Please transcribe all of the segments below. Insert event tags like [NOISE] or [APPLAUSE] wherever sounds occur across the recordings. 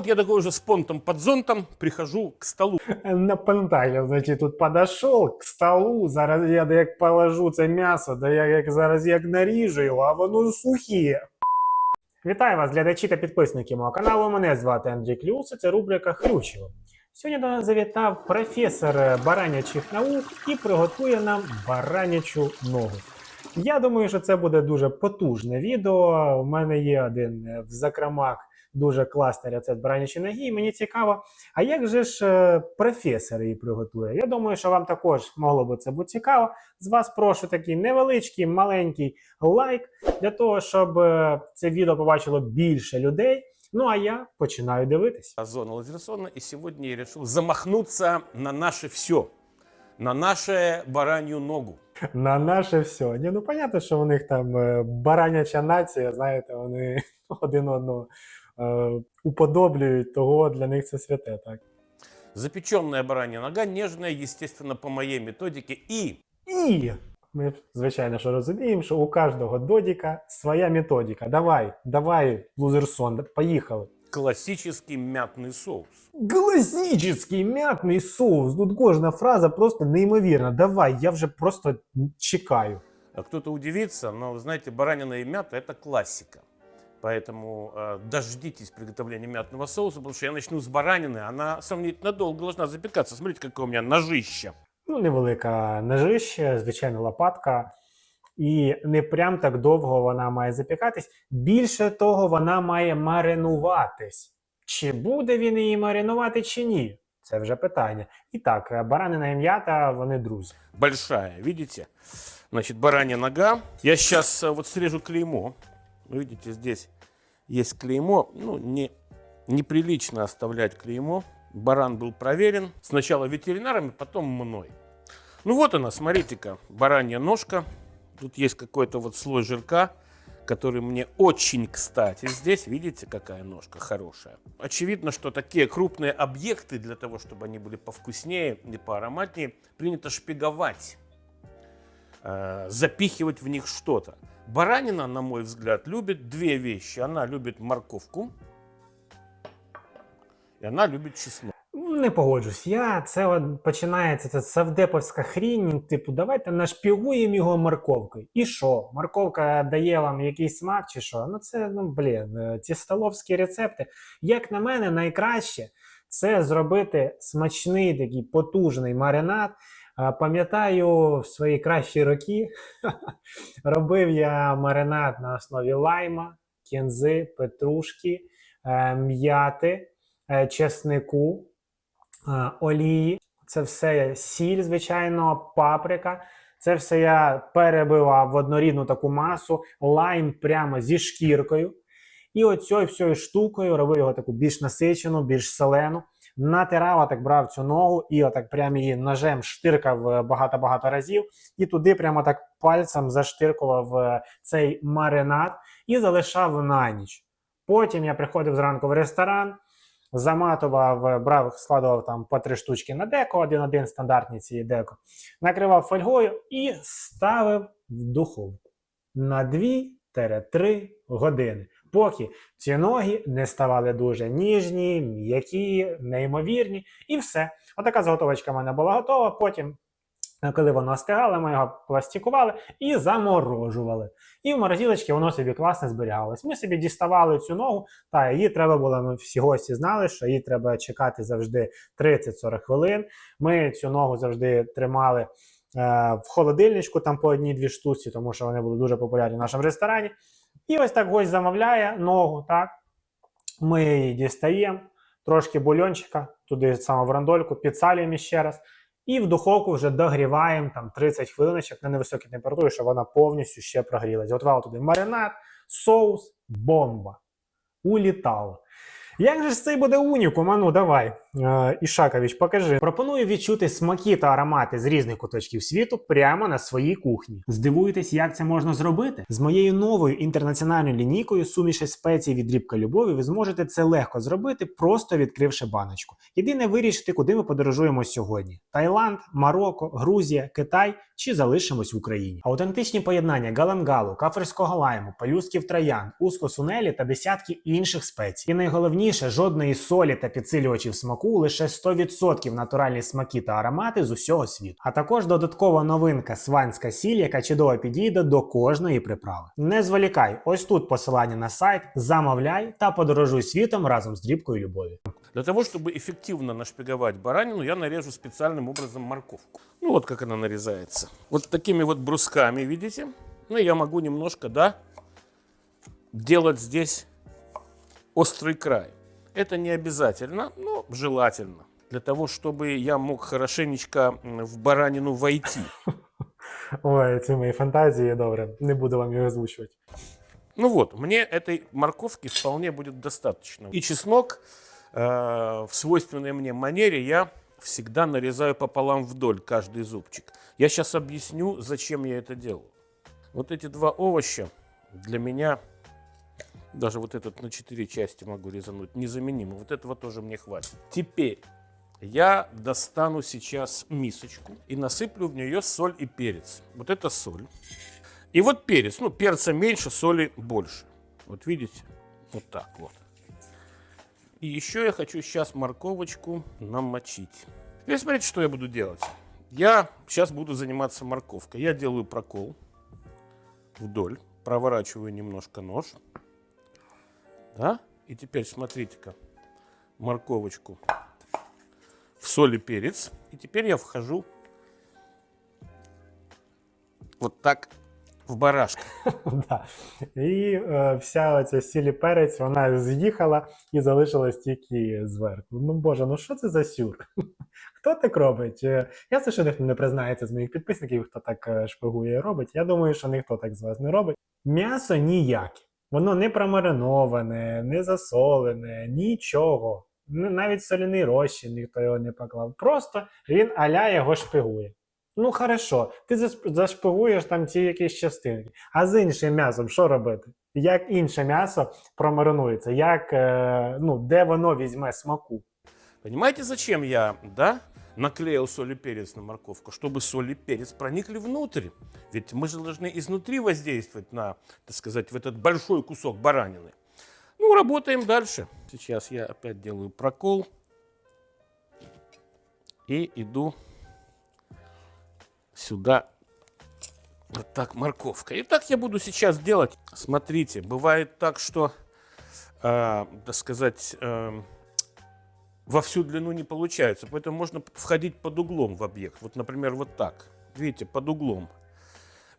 Вот я такой уже с понтом под зонтом прихожу к столу. На пентаклі, значить, тут подошов к столу. Зараз я як положу це м'ясо, да я як зараз як наріжу його, а воно сухе. Вітаю вас, глядачі та підписники мого каналу. Мене звати Андрій Клюс, це рубрика Хрючево. Сьогодні до нас завітав професор баранячих наук і приготує нам баранячу ногу. Я думаю, що це буде дуже потужне відео. У мене є один е, в закромах дуже класний рецепт баранячої ноги. І мені цікаво, а як же ж е, професор її приготує? Я думаю, що вам також могло би це бути цікаво. З вас прошу такий невеличкий, маленький лайк для того, щоб е, це відео побачило більше людей. Ну а я починаю дивитись. Зона лазерсона. И сегодня я решил замахнуться на наше все. На наше баранью ногу. На наше все. Ні, ну понятно, що у них там е, бараняча нація, знаєте, вони [LAUGHS] один одного уподоблюють, того для них це святе, так. Запеченная баранья нога, нежная, естественно, по моей методике. И І ми, звичайно, що розуміємо, що у кожного додіка своя методика. Давай, давай, лузерсон, поїхали. классический мятный соус. Класичний м'ятний соус. Тут кожна фраза просто неймовірна. Давай, я вже просто чекаю. А Кто-то удивится, но, вы знаете, баранина и мята – это классика. Поэтому э, дождитесь приготовления мятного соуса, потому что я начну с баранины. Она сомнительно долго должна запекаться. Смотрите, какое у меня ножище. Ну, невелика ножище, звичайна лопатка. І не прям так довго вона має запікатись. Більше того, вона має маринуватись. Чи буде він її маринувати, чи ні? Це вже питання. І так, е, баранина і м'ята, вони друзі. Большая, видите? Значит, баранья нога. Я сейчас вот срежу клеймо. Вы Видите, здесь есть клеймо. Ну, не, неприлично оставлять клеймо. Баран был проверен. Сначала ветеринарами, потом мной. Ну вот она, смотрите-ка, баранья ножка. Тут есть какой-то вот слой жирка, который мне очень кстати. Здесь, видите, какая ножка хорошая. Очевидно, что такие крупные объекты, для того, чтобы они были повкуснее и поароматнее, принято шпиговать, э, запихивать в них что-то. Баранина, на мой взгляд, любит две вещи. Она любит морковку, и она любит чеснок. Не погоджусь. Я це от починається це савдеповська хрінь. Типу, давайте нашпігуємо його морковкою. І що? Морковка дає вам якийсь смак чи що? Ну це ну блін, е, ці столовські рецепти. Як на мене, найкраще це зробити смачний такий потужний маринад. Пам'ятаю в свої кращі роки [LAUGHS] робив я маринад на основі лайма, кінзи, петрушки, е, м'яти, е, чеснику е, олії. Це все сіль, звичайно, паприка. Це все я перебивав в однорідну таку масу, лайм прямо зі шкіркою. І оцією всією штукою робив його таку більш насичену, більш солену. Натирав, так брав цю ногу і отак прямо її ножем штиркав е, багато-багато разів. І туди прямо так пальцем заштиркував е, цей маринад і залишав на ніч. Потім я приходив зранку в ресторан, заматував, е, брав, складував там по три штучки на деко, один-один стандартні ці деко, накривав фольгою і ставив в духовку на 2-3 години. Поки ці ноги не ставали дуже ніжні, м'які, неймовірні, і все. Отака заготовочка в мене була готова. Потім, е, коли воно остигало, ми його пластикували і заморожували. І в морозилочці воно собі класно зберігалось. Ми собі діставали цю ногу, та її треба було. Ми всі гості знали, що її треба чекати завжди 30-40 хвилин. Ми цю ногу завжди тримали. е, В холодильничку там по одній-дві штуці, тому що вони були дуже популярні в нашому ресторані. І ось так гость замовляє ногу, так? Ми її дістаємо, трошки бульончика, туди саме в рандольку, підсалюємо ще раз. І в духовку вже догріваємо там 30 хвилиночок на невисокій температурі, щоб вона повністю ще прогрілась. Готували туди маринад, соус, бомба. Улітало. Як же ж це буде унікум? А ну давай. Е, Ішакович, покажи. Пропоную відчути смаки та аромати з різних куточків світу прямо на своїй кухні. Здивуєтесь, як це можна зробити? З моєю новою інтернаціональною лінійкою суміші спецій від Рібка Любові ви зможете це легко зробити, просто відкривши баночку. Єдине вирішити, куди ми подорожуємо сьогодні: Таїланд, Марокко, Грузія, Китай чи залишимось в Україні. Аутентичні поєднання галамгалу, каферського лайму, палюсків троян, ускосунелі та десятки інших спецій. І найголовніше, жодної солі та підсилювачів смаку, лише 100% натуральні смаки та аромати з усього світу. А також додаткова новинка сванська сіль, яка чудово підійде до кожної приправи. Не зволікай, ось тут посилання на сайт, замовляй та подорожуй світом разом з дрібкою любові. Для того, чтобы эффективно нашпиговать баранину, я нарежу специальным образом морковку. Ну вот как она нарезается. Вот такими вот брусками, видите? Ну я могу немножко, да, делать здесь острый край. Это не обязательно, но желательно. Для того, чтобы я мог хорошенечко м, в баранину войти. Ой, це мої фантазії, добре, не буду вам його озвучувати. Ну вот, мне этой морковки вполне будет достаточно. И чеснок э, в свойственной мне манере я всегда нарезаю пополам вдоль каждый зубчик. Я сейчас объясню, зачем я это делаю. Вот эти два овоща для меня, даже вот этот на четыре части могу резануть, незаменимы. Вот этого тоже мне хватит. Теперь я достану сейчас мисочку и насыплю в нее соль и перец. Вот это соль. И вот перец. Ну, перца меньше, соли больше. Вот видите? Вот так вот. И еще я хочу сейчас морковочку намочить. Теперь смотрите, что я буду делать. Я сейчас буду заниматься морковкой. Я делаю прокол вдоль, проворачиваю немножко нож. Да? И теперь смотрите-ка, морковочку в соль и перец. И теперь я вхожу вот так в барашка. [LAUGHS] Да. І е, вся оця сілі перець, вона з'їхала і залишилась тільки зверху. Ну боже, ну що це за сюр? [LAUGHS] Хто так робить? Е, Ясно, що ніхто не признається з моїх підписників, хто так е, шпигує і робить. Я думаю, що ніхто так з вас не робить. М'ясо ніяке. Воно не промариноване, не засолене, нічого. Навіть соляний розчин ніхто його не поклав. Просто він аля його шпигує. Ну, хорошо, ти зашпигуєш там ці якісь частинки. А з іншим м'ясом що робити? Як інше м'ясо промаринується? Як, е, ну, де воно візьме смаку? Понимаете, зачем я, да, наклеил соль и перец на морковку? Чтобы соль и перец проникли внутрь. Ведь мы же должны изнутри воздействовать на, так сказать, в этот большой кусок баранины. Ну, работаем дальше. Сейчас я опять делаю прокол. И иду сюда. Вот так, морковка. И так я буду сейчас делать. Смотрите, бывает так, что, э, так сказать, эм, во всю длину не получается. Поэтому можно входить под углом в объект. Вот, например, вот так. Видите, под углом.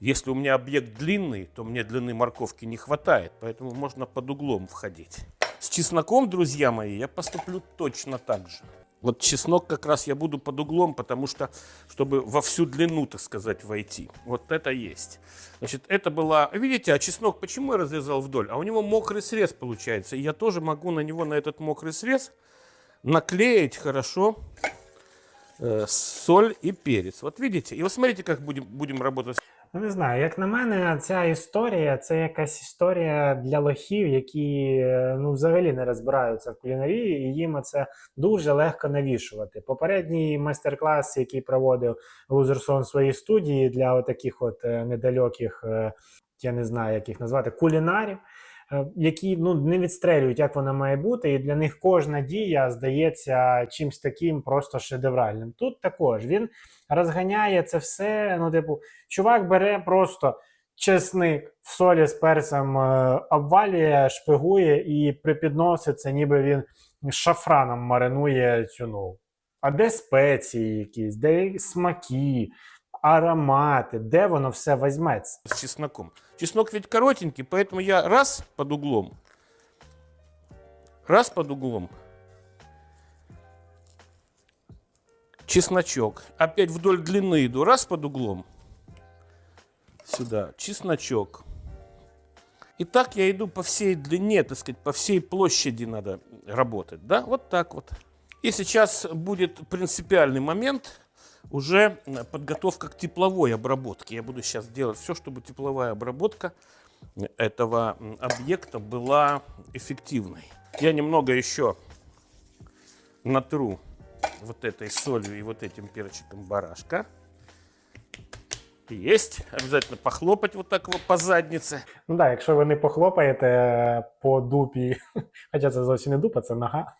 Если у меня объект длинный, то мне длины морковки не хватает, поэтому можно под углом входить. С чесноком, друзья мои, я поступлю точно так же. Вот чеснок как раз я буду под углом, потому что, чтобы во всю длину, так сказать, войти. Вот это есть. Значит, это была... Видите, а чеснок почему я разрезал вдоль? А у него мокрый срез получается. И я тоже могу на него, на этот мокрый срез, наклеить хорошо э, соль и перец. Вот видите? И вот смотрите, как будем, будем работать. Ну, не знаю, як на мене, ця історія це якась історія для лохів, які е, ну, взагалі не розбираються в кулінарії, і їм це дуже легко навішувати. Попередній майстер-клас, який проводив Лузерсон в своїй студії для таких от е, недалеких, е, я не знаю, як їх назвати, кулінарів. Е, Які ну не відстрелюють, як вона має бути, і для них кожна дія здається чимсь таким просто шедевральним. Тут також він розганяє це все. Ну, типу, чувак бере просто чесник в солі з перцем, е, обвалює, шпигує і припідносить це, ніби він шафраном маринує цю нову. А де спеції якісь, де смаки, аромати, де воно все візьметься? с чесноком. Чеснок ведь коротенький, поэтому я раз под углом, раз под углом, чесночок, опять вдоль длины иду, раз под углом, сюда, чесночок. И так я иду по всей длине, так сказать, по всей площади надо работать, да, вот так вот. И сейчас будет принципиальный момент, уже э, подготовка к тепловой обработке. Я буду сейчас делать все, чтобы тепловая обработка этого м, объекта была эффективной. Я немного еще натру вот этой солью и вот этим перчиком барашка. Есть. Обязательно похлопать вот так вот по заднице. Ну так, якщо ви не похлопаєте по дупі, [LAUGHS] хоча це зовсім не дупа, це нога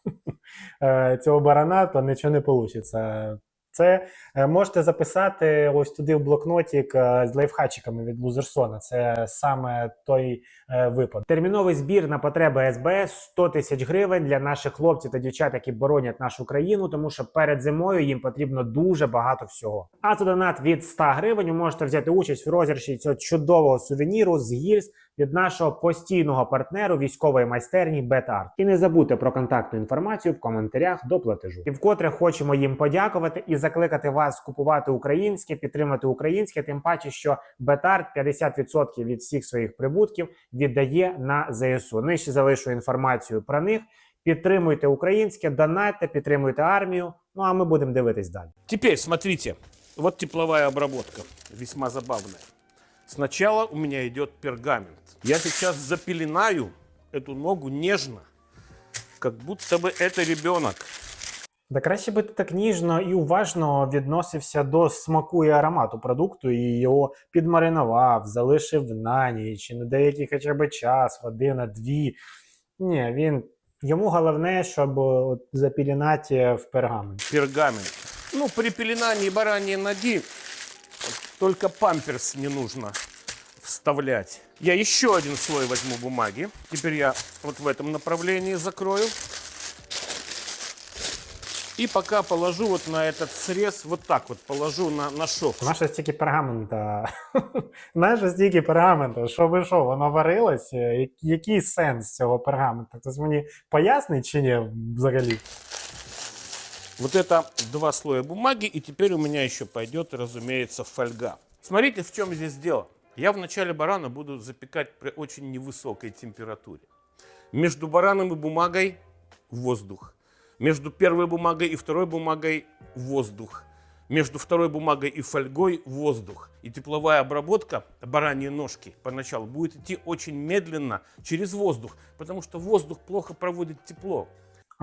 [LAUGHS] е, цього барана, то нічого не вийде. Це е, можете записати ось туди в блокнотик е, з лайфхачиками від Лузерсона. Це саме той е, випадок. Терміновий збір на потреби СБС 100 тисяч гривень для наших хлопців та дівчат, які боронять нашу країну, тому що перед зимою їм потрібно дуже багато всього. А за донат від 100 гривень ви можете взяти участь в розіграші цього чудового сувеніру з гірс від нашого постійного партнеру військової майстерні Бетарт. І не забудьте про контактну інформацію в коментарях до платежу. І вкотре хочемо їм подякувати і закликати вас купувати українське, підтримати українське, тим паче, що Бетарт 50% від всіх своїх прибутків віддає на ЗСУ. Нижче залишу інформацію про них. Підтримуйте українське, донатьте, підтримуйте армію. Ну а ми будемо дивитись далі. Теперь смотрите, вот тепловая обработка, весьма забавная. Сначала у меня идет пергамент. Я сейчас запеленаю эту ногу нежно, как будто бы это ребенок. Да краще би ти так ніжно і уважно відносився до смаку і аромату продукту і його підмаринував, залишив на ніч, чи на деякий хоча б час, година, дві. Ні, він. Йому головне, щоб от запілінати в пергамент. Пергамент. Ну, при пеленании бараньей ноги только памперс не нужно вставлять. Я еще один слой возьму бумаги. Теперь я вот в этом направлении закрою. И пока положу вот на этот срез, вот так вот положу на, на шов. Наше стільки пергамента. [LAUGHS] Наше стільки пергамента. Що ви що, воно варилось? Я- Який сенс цього пергамента? Хтось мені пояснить чи ні взагалі? Вот это два слоя бумаги, и теперь у меня еще пойдет, разумеется, фольга. Смотрите, в чем здесь дело. Я в начале барана буду запекать при очень невысокой температуре. Между бараном и бумагой воздух. Между первой бумагой и второй бумагой воздух. Между второй бумагой и фольгой воздух. И тепловая обработка бараньей ножки поначалу будет идти очень медленно через воздух, потому что воздух плохо проводит тепло.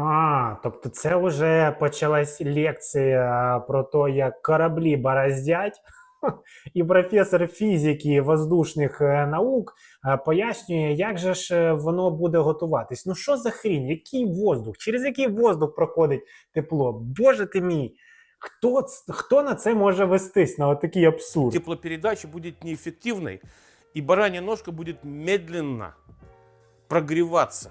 А, тобто це вже почалась лекція про те, як кораблі бороздять. [LAUGHS] І професор фізики воздушних е, наук е, пояснює, як же ж е, воно буде готуватись. Ну що за хрінь? Який воздух? Через який воздух проходить тепло? Боже ти мій! Хто, хто на це може вестись на отакий абсурд? теплопередача будет неэффективной, и баранья ножка будет медленно прогреваться.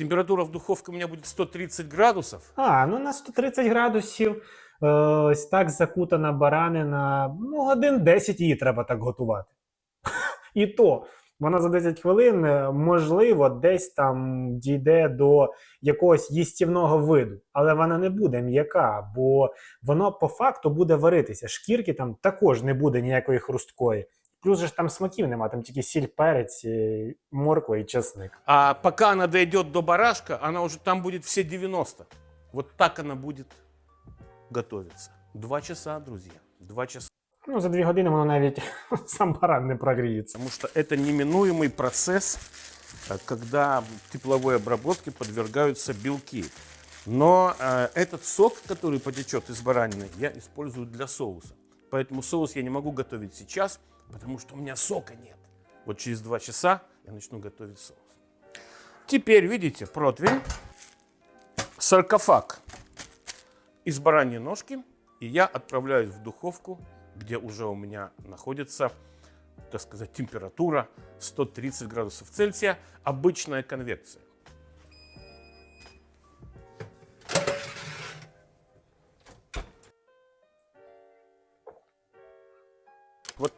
Температура в духовке у меня будет 130 градусов. А, ну на 130 градусів е, ось так закутана баранина. Ну, годин 10 її треба так готувати. [LAUGHS] І то вона за 10 хвилин, е, можливо, десь там дійде до якогось їстівного виду, але вона не буде м'яка, бо воно по факту буде варитися. Шкірки там також не буде ніякої хрусткої. Плюс же ж там смаків нема, там тільки сіль, перець, е, морква і чесник. А пока она дойдет до барашка, она уже там будет все 90. Вот так она будет готовиться. Два часа, друзья. Два часа. Ну, за дві години воно навіть [LAUGHS] сам баран не прогріється. Потому что это неминуемый процесс, э, когда тепловой обработке подвергаются белки. Но э, этот сок, который потечет из баранины, я использую для соуса. Поэтому соус я не могу готовить сейчас, потому что у меня сока нет. Вот через два часа я начну готовить соус. Теперь, видите, противень, саркофаг из бараньей ножки. И я отправляюсь в духовку, где уже у меня находится так сказать, температура 130 градусов Цельсия, обычная конвекция.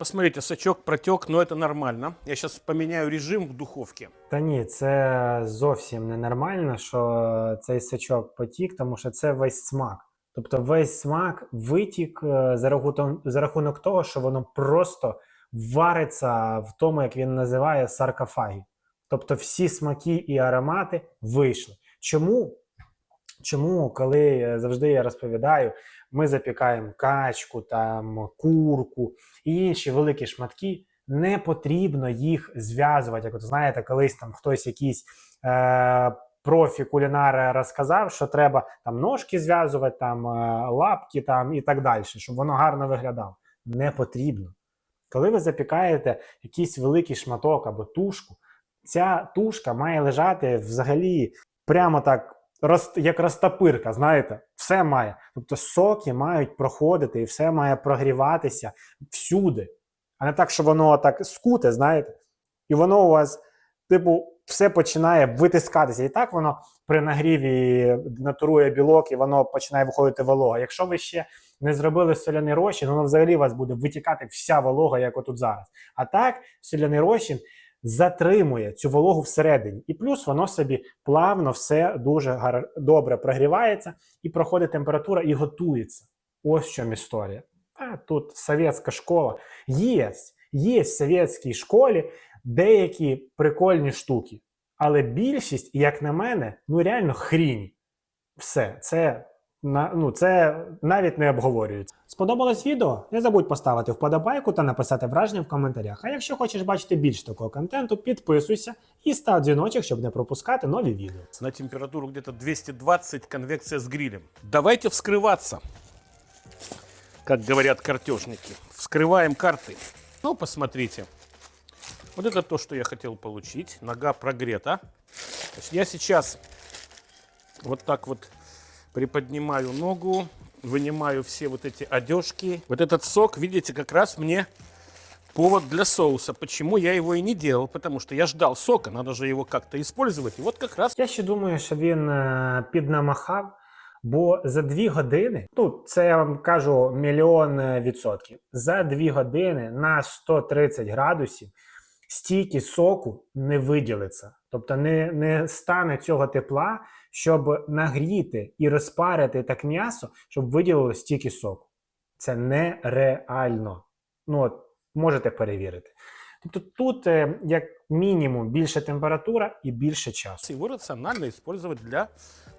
Посмотрите, сачок протек, но это нормально. Я сейчас поменяю режим в духовке. Та ні, це зовсім ненормально, що цей сачок потік, тому що це весь смак. Тобто весь смак витік е, за рахунок, за рахунок того, що воно просто вариться в тому, як він називає саркофагі. Тобто всі смаки і аромати вийшли. Чому? Чому, коли е, завжди я розповідаю, ми запікаємо качку, там курку і інші великі шматки, не потрібно їх зв'язувати. Як от знаєте, колись там хтось якийсь е, профі кулінар розказав, що треба там ножки зв'язувати, там е, лапки там і так далі, щоб воно гарно виглядало. Не потрібно. Коли ви запікаєте якийсь великий шматок або тушку, ця тушка має лежати взагалі прямо так, роз, як розтопирка, знаєте, все має. Тобто соки мають проходити і все має прогріватися всюди. А не так, що воно так скуте, знаєте, і воно у вас, типу, все починає витискатися. І так воно при нагріві натурує білок, і воно починає виходити волога. Якщо ви ще не зробили соляний розчин, воно взагалі у вас буде витікати вся волога, як отут зараз. А так, соляний розчин затримує цю вологу всередині. І плюс воно собі плавно все дуже гар... добре прогрівається і проходить температура і готується. Ось в чому історія. А тут совєтська школа. Є, є в совєтській школі деякі прикольні штуки. Але більшість, як на мене, ну реально хрінь. Все, це, на, ну, це навіть не обговорюється. Сподобалось відео? Не забудь поставити вподобайку та написати враження в коментарях. А якщо хочеш бачити більше такого контенту, підписуйся і став дзвіночок, щоб не пропускати нові відео. На температуру где-то 220, конвекция с грилем. Давайте вскрываться. Как говорят картежники. Вскрываем карты. Ну, посмотрите. Вот это то, что я хотел получить. Нога прогрета. Значит, я сейчас вот так вот приподнимаю ногу, вынимаю все вот эти одежки. Вот этот сок, видите, как раз мне повод для соуса. Почему я его и не делал? Потому что я ждал сока, надо же его как-то использовать. И вот как раз Я ще думаю, що він е, піднамахав, бо за дві години, ну це я вам кажу мільйон е, відсотків. За дві години на 130 градусів стільки соку не виділиться. Тобто не, не стане цього тепла, щоб нагріти і розпарити так м'ясо, щоб виділило стільки соку. Це нереально. Ну, от, можете перевірити. Тобто тут, е, як мінімум, більша температура і більше часу. его рационально использовать для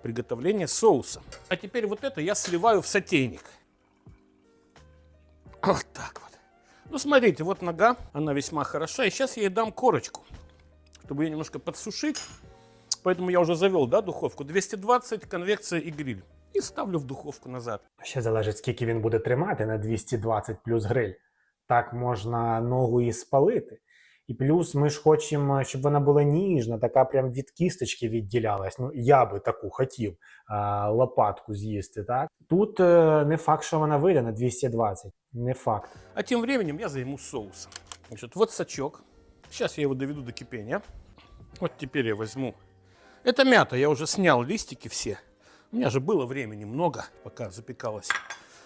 приготовления соуса. А теперь вот это я сливаю в сотейник. Вот так вот. Ну, смотрите, вот нога, она весьма хороша. И сейчас я ей дам корочку, чтобы ее немножко подсушить. Поэтому я уже завел, да, духовку. 220, конвекция и гриль. И ставлю в духовку назад. Ще залежить, скільки він буде тримати на 220 плюс гриль. Так можна ногу і спалити. І плюс ми ж хочемо, щоб вона була ніжна, така прям від кісточки відділялась. Ну, я би таку хотів а, лопатку з'їсти. Так тут е, не факт, що вона вийде на 220. Не факт. А тем временем я займусь соусом. Значит, вот сачок. Сейчас я его доведу до кипения. Вот теперь я возьму. Это мята, я уже снял листики все. У меня же было времени много, пока запекалась,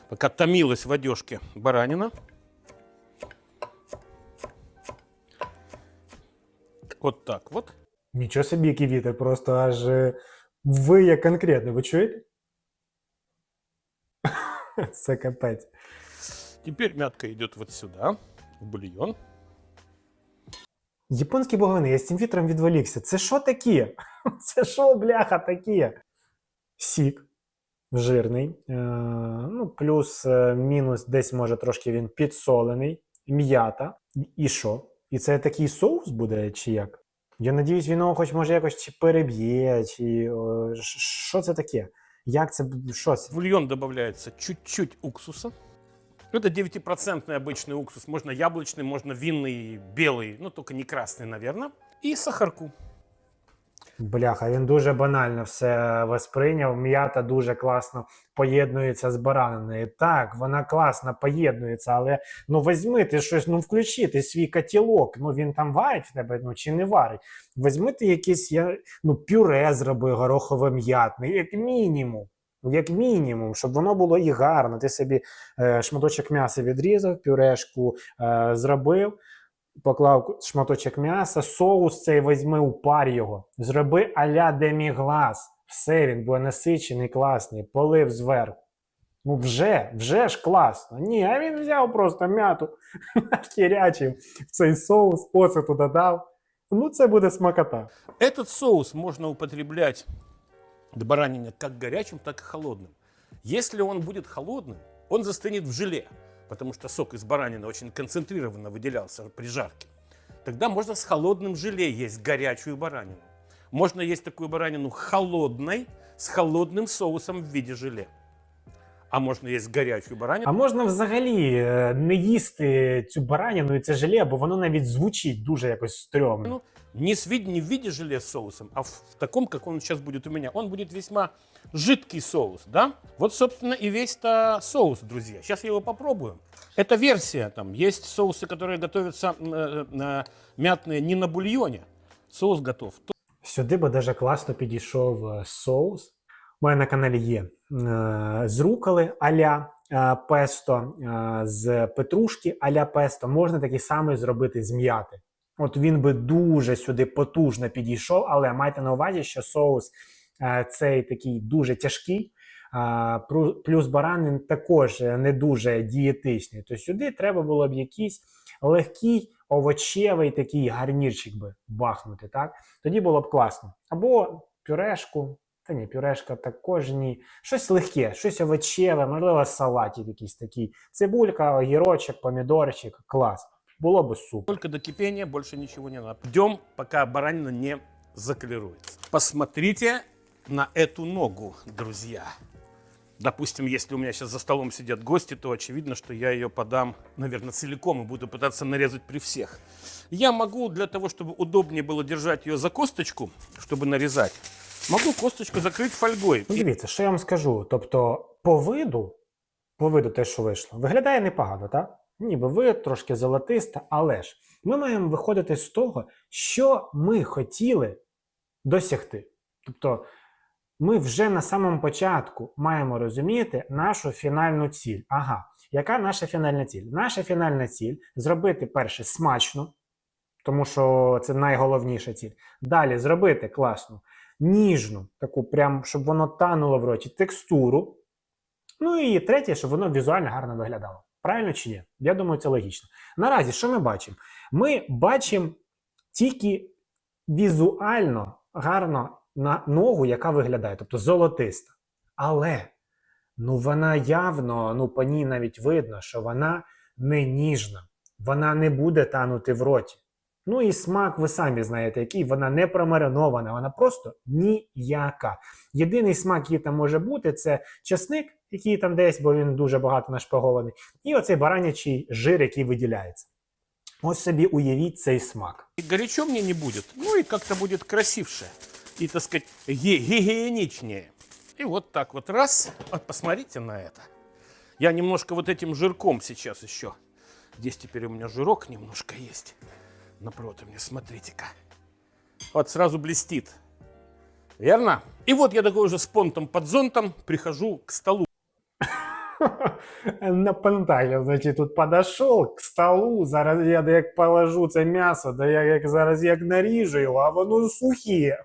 пока томилась в одежке баранина. Вот так вот. Нічого собі, який вітер, просто аж е, виє конкретно. Ви чуєте? Це капець. [LAUGHS] Теперь мятка идет вот сюда, в бульон. Японські боговини, я з цим вітром відволікся. Це що таке? [LAUGHS] Це що, бляха, таке? Сік жирний. Е, ну, плюс е, десь може трошки він підсолений, м'ята. І що? І це такий соус буде, чи як? Я надіюсь, він його хоч може якось чи переб'є, чи що це таке? Як це б- що це? В бульон добавляется чуть-чуть уксуса. Это 9% обычный уксус. Можно яблочный, можно винный, белый, ну только не красный, наверное. И сахарку. Бляха, він дуже банально все восприйняв. М'ята дуже класно поєднується з бараниною. Так, вона класно поєднується, але ну візьми ти щось, ну включи ти свій котілок. Ну він там варить в тебе, ну чи не варить. Візьми ти якесь я, ну, пюре зроби горохове м'ятне, як мінімум. Як мінімум, щоб воно було і гарно. Ти собі е, шматочок м'яса відрізав, пюрешку е, зробив, поклав шматочок м'яса, соус цей візьми у пар його, зроби а-ля деміглас. Все, він буде насичений, класний, полив зверху. Ну, вже, вже ж класно. Ні, а він взяв просто м'яту, [LAUGHS] хірячив в цей соус, оцету додав. Ну, це буде смакота. Этот соус можно употреблять баранине как горячим, так и холодным. Если он будет холодным, он застынет в желе, потому что сок из баранины очень концентрированно выделялся при жарке. Тогда можно с холодным желе есть горячую баранину. Можно есть такую баранину холодной, с холодным соусом в виде желе. А можно есть горячую баранину. А можна взагалі е, не їсти цю баранину і це желе, бо воно навіть звучить дуже якось стрьомно. Ну, не, с вид- не в виде желе с соусом, а в, в таком, как он сейчас будет у меня. Он будет весьма жидкий соус, да? Вот, собственно, и весь-то соус, друзья. Сейчас я его попробую. Это версия, там, есть соусы, которые готовятся э, э, мятные не на бульоне. Соус готов. Сюди би даже класно підійшов е, соус. У мене на каналі є е, з руколи аля е, песто, е, з петрушки аля песто. Можна такий самий зробити з м'яти. От він би дуже сюди потужно підійшов, але майте на увазі, що соус е, цей такий дуже тяжкий. Плюс баранин також не дуже дієтичний. То сюди треба було б якийсь легкий овочевий такий гарнірчик би бахнути, так? Тоді було б класно. Або пюрешку, та ні, пюрешка також ні. Щось легке, щось овочеве, можливо, салатик якийсь такий. Цибулька, огірочок, помідорчик, клас. Було б супер. Только до кипения, больше ничего не надо. Ждем, пока баранина не заколируется. Посмотрите на эту ногу, друзья. Допустим, если у меня сейчас за столом сидят гости, то очевидно, что я ее подам, наверное, целиком и буду пытаться нарезать при всех. Я могу для того, чтобы удобнее было держать ее за косточку, чтобы нарезать, могу косточку закрыть фольгой. Ну, дивіться, що я вам скажу. Тобто, по виду, по виду те, що вийшло, виглядає непогано, так? Ніби вид, трошки золотиста, але ж ми маємо виходити з того, що ми хотіли досягти. Тобто, ми вже на самому початку маємо розуміти нашу фінальну ціль. Ага, яка наша фінальна ціль? Наша фінальна ціль зробити перше смачно, тому що це найголовніша ціль. Далі зробити класну, ніжну, таку, прям, щоб воно тануло в роті, текстуру. Ну і третє, щоб воно візуально гарно виглядало. Правильно чи ні? Я думаю, це логічно. Наразі, що ми бачимо? Ми бачимо тільки візуально гарно на ногу, яка виглядає, тобто золотиста. Але ну вона явно, ну по ній навіть видно, що вона не ніжна, вона не буде танути в роті. Ну і смак, ви самі знаєте, який вона не промаринована, вона просто ніяка. Єдиний смак, який там може бути, це часник, який там десь, бо він дуже багато нашпигований, і оцей баранячий жир, який виділяється. Ось собі уявіть цей смак. И горячо мне не будет, ну и как-то будет красивше. И, так сказать, ге- гигиеничнее. И вот так вот раз, вот посмотрите на это. Я немножко вот этим жирком сейчас еще. Здесь теперь у меня жирок немножко есть. Напротив мне, смотрите-ка. Вот сразу блестит. Верно? И вот я такой уже с понтом под зонтом прихожу к столу. Напанталив, значить, тут подошов к столу. Зараз я як положу це м'ясо, да я як зараз як наріжу його, а воно сухе.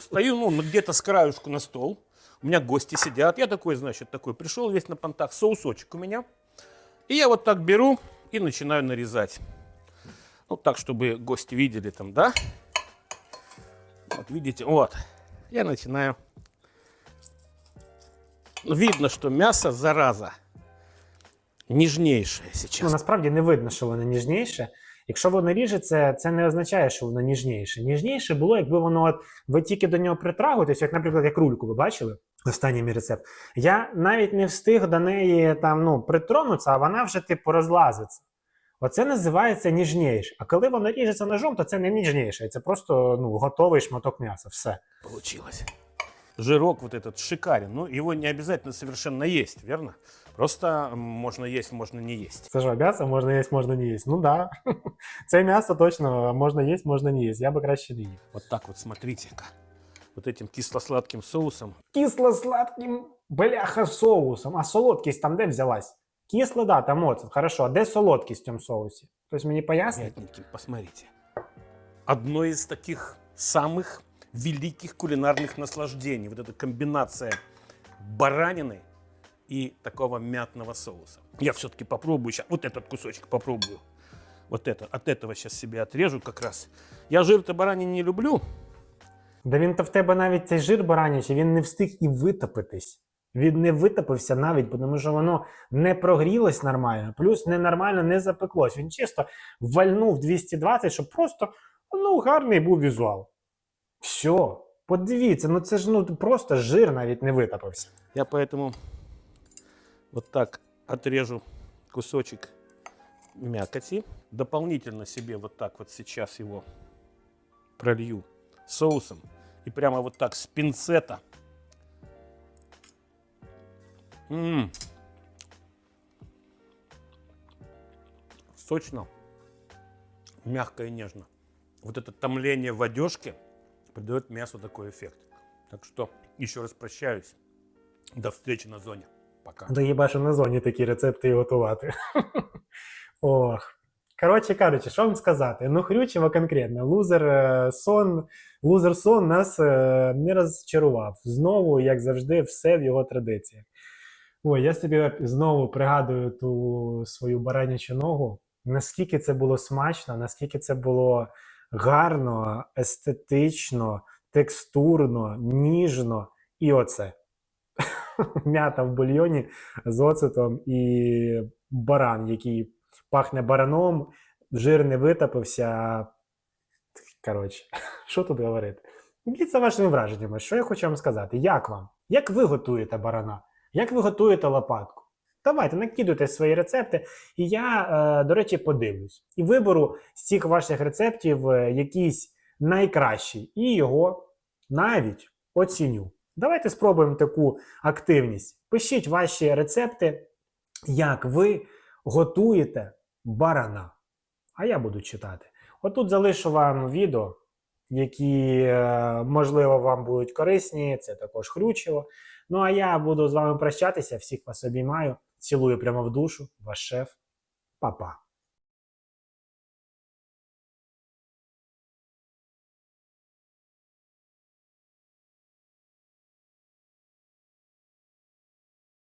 Стою, ну, на- где-то с краюшку на стол. У меня гости сидят. Я такой, значит, такой пришел весь на понтах. Соусочек у меня. И я вот так беру и начинаю нарезать. Ну, так, чтобы гости видели там, да? Вот, видите, вот. Я начинаю. Ну, Видно, что мясо, зараза, нежнейшее Ну, насправді не видно, що воно ніжніше. Якщо воно ріжеться, це не означає, що воно ніжніше. Ніжніше було, якби воно от ви тільки до нього притрагуєтесь, як, наприклад, як рульку, ви бачили? Останній мій рецепт. Я навіть не встиг до неї там ну притронутися, а вона вже типу розлазиться. Оце називається ніжніше. А коли воно ріжеться ножом, то це не ніжніше. Це просто ну, готовий шматок м'яса. Все. получилось. Жирок вот этот шикарен. Ну, его не обязательно совершенно есть, верно? Просто м, можно есть, можно не есть. Це ж м'ясо можна їсти, можна не їсти. Ну да. [LAUGHS] Це м'ясо точно можна їсти, можна не їсти. Я би краще не їв. Вот так вот, смотрите-ка. Вот этим кисло-сладким соусом. кисло-сладким бляха соусом. А солодкість там де взялась? Кисло, да, там оцет. Хорошо, а де солодкість в цьому соусі? Хтось мені пояснить? Мятненьким, посмотрите. Одно из таких самых великих кулинарных наслаждений. Вот эта комбинация баранины и такого мятного соуса. Я все-таки попробую сейчас. Вот этот кусочек попробую. Вот это. От этого сейчас себе отрежу как раз. Я жир-то баранин не люблю. Да він то в тебе навіть цей жир баранячий, він не встиг і витопитись. Він не витопився навіть, тому що воно не прогрілось нормально, плюс ненормально не запеклось. Він чисто вальнув 220, щоб просто ну, гарний був візуал. Все, подивіться, ну це ж ну просто жир навіть не витопився. Я поэтому вот так отрежу кусочек мякоти. Дополнительно себе вот так вот сейчас его пролью соусом. И прямо вот так с пинцета. М. Сочно, мягко и нежно. Вот это томление в одежке придает мясу такой эффект. Так что еще раз прощаюсь. До встречи на зоне. Пока. Да хіба що на зоні такі рецепти і готувати. [LAUGHS] Ох. Коротше кажучи, що вам сказати? Ну, Хрючево конкретно. Лузер е, сон, лузер сон нас е, не розчарував. Знову, як завжди, все в його традиціях. Ой, я собі знову пригадую ту свою баранячу ногу. Наскільки це було смачно, наскільки це було гарно, естетично, текстурно, ніжно. І оце. [LAUGHS] М'ята в бульйоні з оцетом і баран, який пахне бараном, жир не витопився. Коротше, [LAUGHS] що тут говорити? Діліться вашими враженнями. Що я хочу вам сказати? Як вам? Як ви готуєте барана? Як ви готуєте лопатку? Давайте накидуйте свої рецепти, і я, е, до речі, подивлюсь. І виберу з цих ваших рецептів е, якийсь найкращий, і його навіть оціню. Давайте спробуємо таку активність. Пишіть ваші рецепти, як ви готуєте барана. А я буду читати. Отут залишу вам відео, які, е, можливо, вам будуть корисні. Це також хрючево. Ну а я буду з вами прощатися. Всіх вас обіймаю. Цілую прямо в душу. Ваш шеф. Па-па.